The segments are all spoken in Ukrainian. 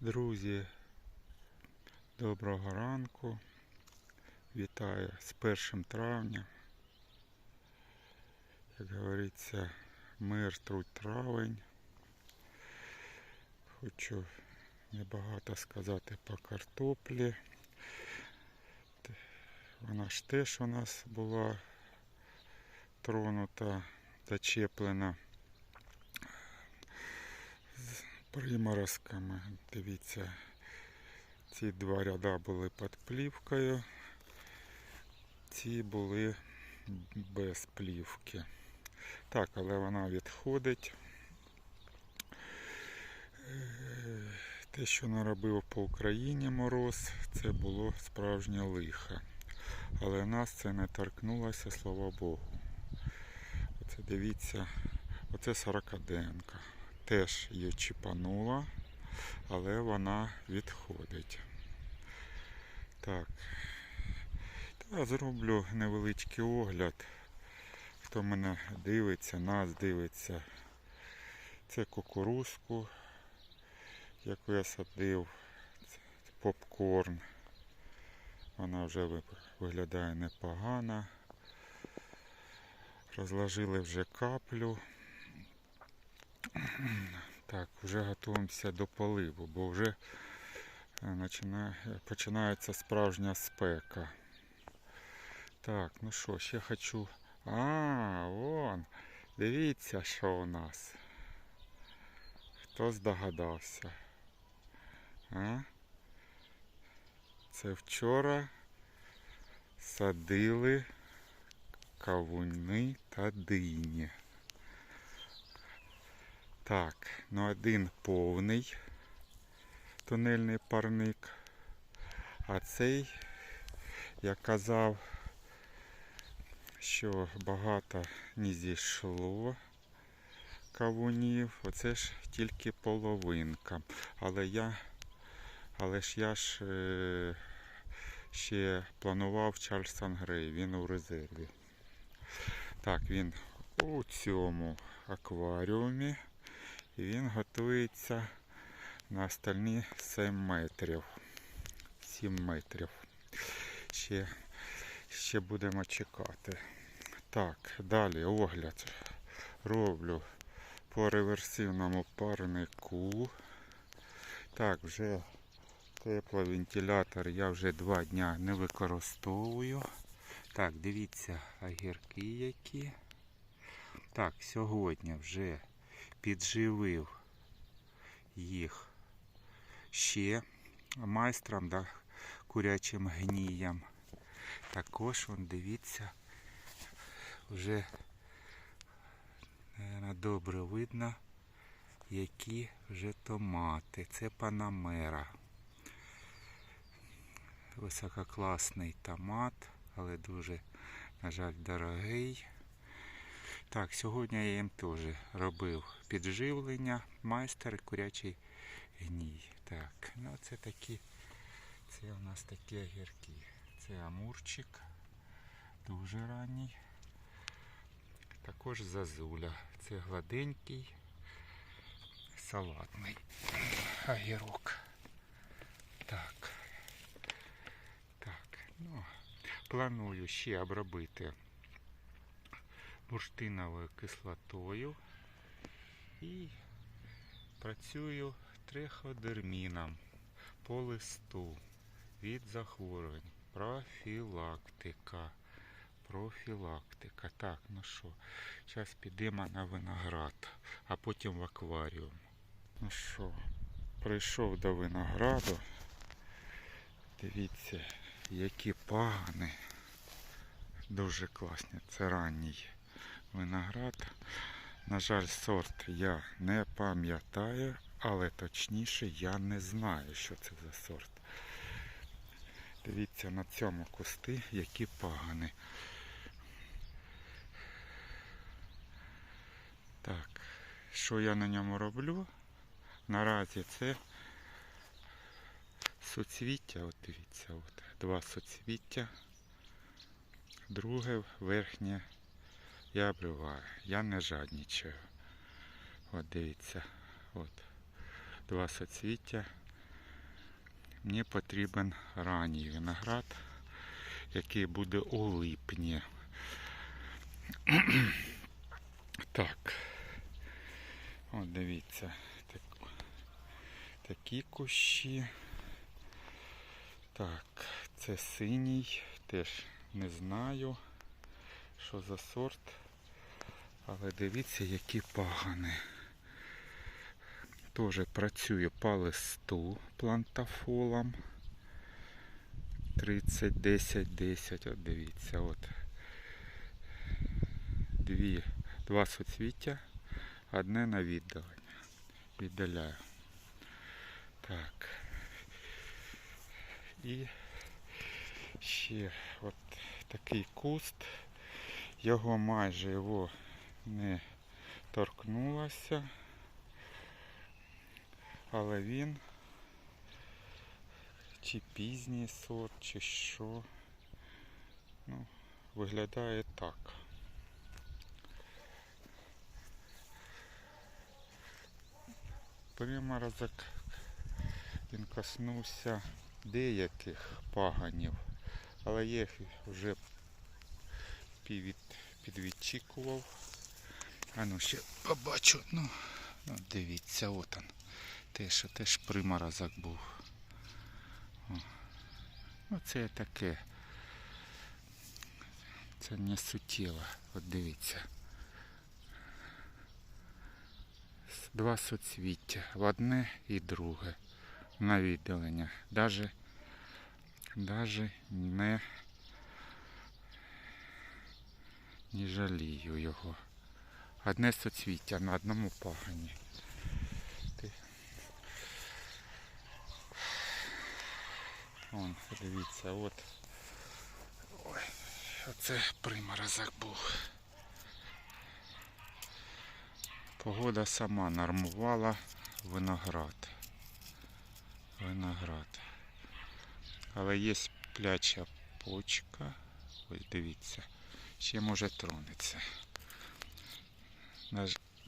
Друзі, доброго ранку. Вітаю з 1 травня. Як говориться, мир труть травень. Хочу небагато сказати по картоплі. Вона ж теж у нас була тронута, зачеплена приморозками. Дивіться, ці два ряда були під плівкою, ці були без плівки. Так, але вона відходить. Е, Те, що наробив по Україні мороз, це було справжнє лихо. Але нас це не торкнулося, слава Богу. Оце дивіться, оце сорокаденка. Теж її чіпанула, але вона відходить. Так. Та зроблю невеличкий огляд. Хто мене дивиться, нас дивиться. Це кукурузку, яку я садив. Це попкорн. Вона вже виглядає непогано. Розложили вже каплю. Так, вже готуємося до поливу, бо вже е, починається справжня спека. Так, ну що, ще хочу. А, вон. Дивіться, що у нас. Хто здогадався? А? Це вчора садили кавуни та дині. Так, ну один повний тунельний парник, а цей, я казав, що багато не зійшло кавунів. Оце ж тільки половинка. Але я, але ж я ж е, ще планував Чарльстон Грей, він у резерві. Так, він у цьому акваріумі. І він готується на остальні 7 метрів. 7 метрів. Ще, ще будемо чекати. Так, далі огляд роблю по реверсивному парнику. Так, вже тепловентилятор я вже два дня не використовую. Так, дивіться огірки які. Так, сьогодні вже підживив їх ще майстром да, курячим гнієм. Також вон, дивіться, вже наверно, добре видно, які вже томати. Це панамера. Висококласний томат, але дуже, на жаль, дорогий. Так, сьогодні я їм теж робив підживлення, майстер курячий гній. Так, ну це такі, це у нас такі огірки. Це амурчик, дуже ранній. Також зазуля. Це гладенький, салатний огірок. Так. Так, ну, планую ще обробити бурштиновою кислотою і працюю триходерміном по листу від захворювань. Профілактика. Профілактика. Так, ну що, зараз підемо на виноград, а потім в акваріум. Ну що, прийшов до винограду. Дивіться, які пагани. Дуже класні. Це ранній виноград. На жаль, сорт я не пам'ятаю, але точніше я не знаю, що це за сорт. Дивіться на цьому кусти, які пагани. Так, що я на ньому роблю? Наразі це суцвіття, от дивіться, от, два суцвіття. Друге верхнє я обриваю. Я не жадничаю. От дивіться, от два соцвіття Мені потрібен ранній виноград, який буде у липні. Так. От дивіться. Так, такі кущі. Так, це синій, теж не знаю, що за сорт. Але дивіться, які пагани. Теж працює по листу плантафолом. 30, 10, 10. От дивіться, от. Дві, два суцвіття, одне на віддалення. Віддаляю. Так. І ще от такий куст. Його майже його не торкнулося. Але він чи пізній сорт, чи що. Ну, виглядає так. Приморозок він коснувся деяких паганів, але їх вже піввід, підвідчікував. А ну ще побачу. Ну, ну дивіться, от он. Теж, теж приморозок був. О. Ну таке. Це не суттєво. От дивіться. Два соцвіття. В одне і друге. На відділення. Даже, даже не, не жалію його. Одне соцвіття на одному пагані. Вон, дивіться, от. Ой, оце приморозок був. Погода сама нормувала виноград. Виноград. Але є пляча почка. Ось дивіться. Ще може тронеться.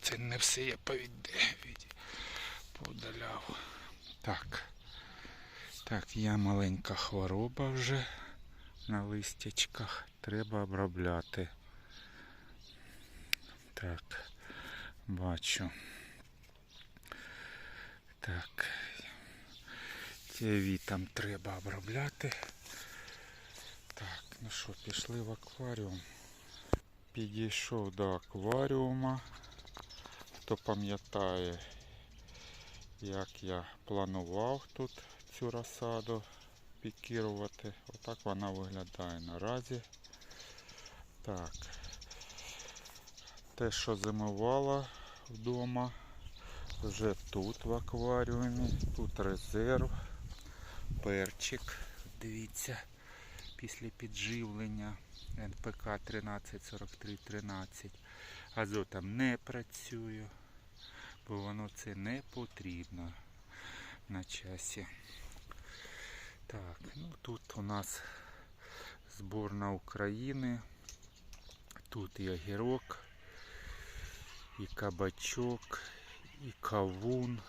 Це не все я повіде, від- поудаляв. Так. Так, є маленька хвороба вже на листячках. Треба обробляти. Так, бачу. Так. Ті там треба обробляти. Так, ну що, пішли в акваріум. Підійшов до акваріума. Хто пам'ятає, як я планував тут цю розсаду пікірувати. Отак вона виглядає наразі. Так. Те, що зимувало вдома, вже тут в акваріумі. Тут резерв, перчик. Дивіться, після підживлення НПК 134313. Азотом не працюю, бо воно це не потрібно на часі. Так, ну тут у нас зборна України. Тут і огірок, і кабачок, і кавун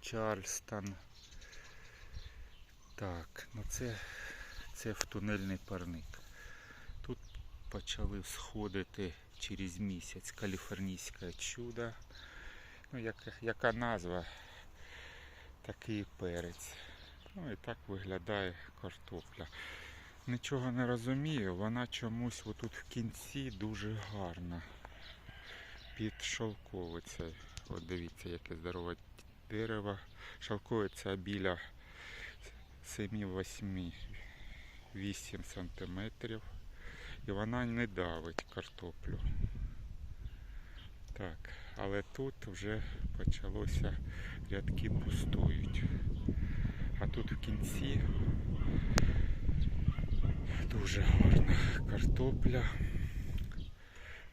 Чарльстон. Так, ну це, це в тунельний парник. Почали сходити через місяць каліфорнійське чудо. Ну, яка, яка назва, такий перець. Ну і так виглядає картопля. Нічого не розумію, вона чомусь отут в кінці дуже гарна. Під шовковицею. От дивіться, яке здорове дерево. Шовковиця біля 7-8 8 сантиметрів. І вона не давить картоплю. Так, але тут вже почалося рядки пустують. А тут в кінці дуже гарна картопля.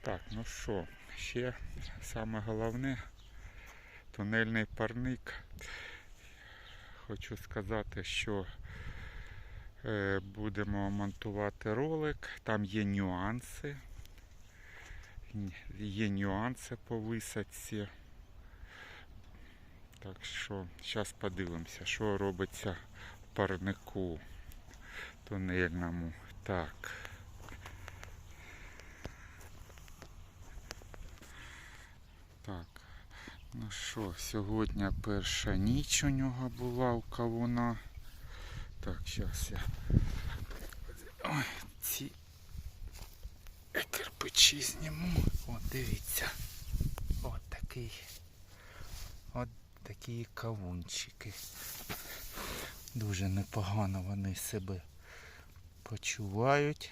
Так, ну що, ще саме головне тунельний парник. Хочу сказати, що будемо монтувати ролик. Там є нюанси. Є нюанси по висадці. Так що зараз подивимося, що робиться в парнику тунельному. Так. Так. Ну що, сьогодні перша ніч у нього була у кавуна. Так, зараз я. Ой, ці кирпичі зніму. От дивіться. От такий. От такі кавунчики. Дуже непогано вони себе почувають.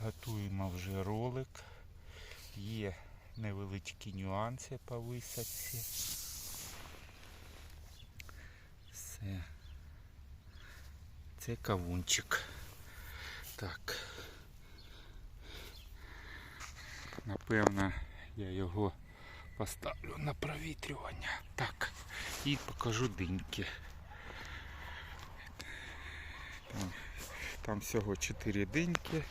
Готуємо вже ролик. Є невеличкі нюанси по висадці. Все. Це кавунчик. Так. Напевно, я його поставлю на провітрювання. Так. І покажу диньки. Там, там всього 4 диньки.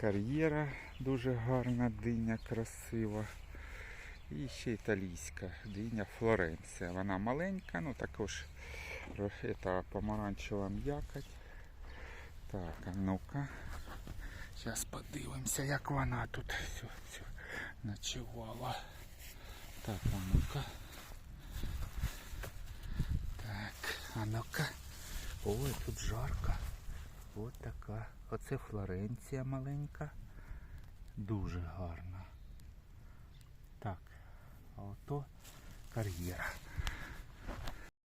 Кар'єра дуже гарна диня, красива. І ще італійська диня Флоренція. Вона маленька, ну також це помаранчева м'якоть. Так, а ну-ка. Зараз подивимося, як вона тут все, все ночувала. Так, а ну-ка. Так, а ну-ка. Ой, тут жарко. От така. Оце Флоренція маленька. Дуже гарна. Так, а ото кар'єра.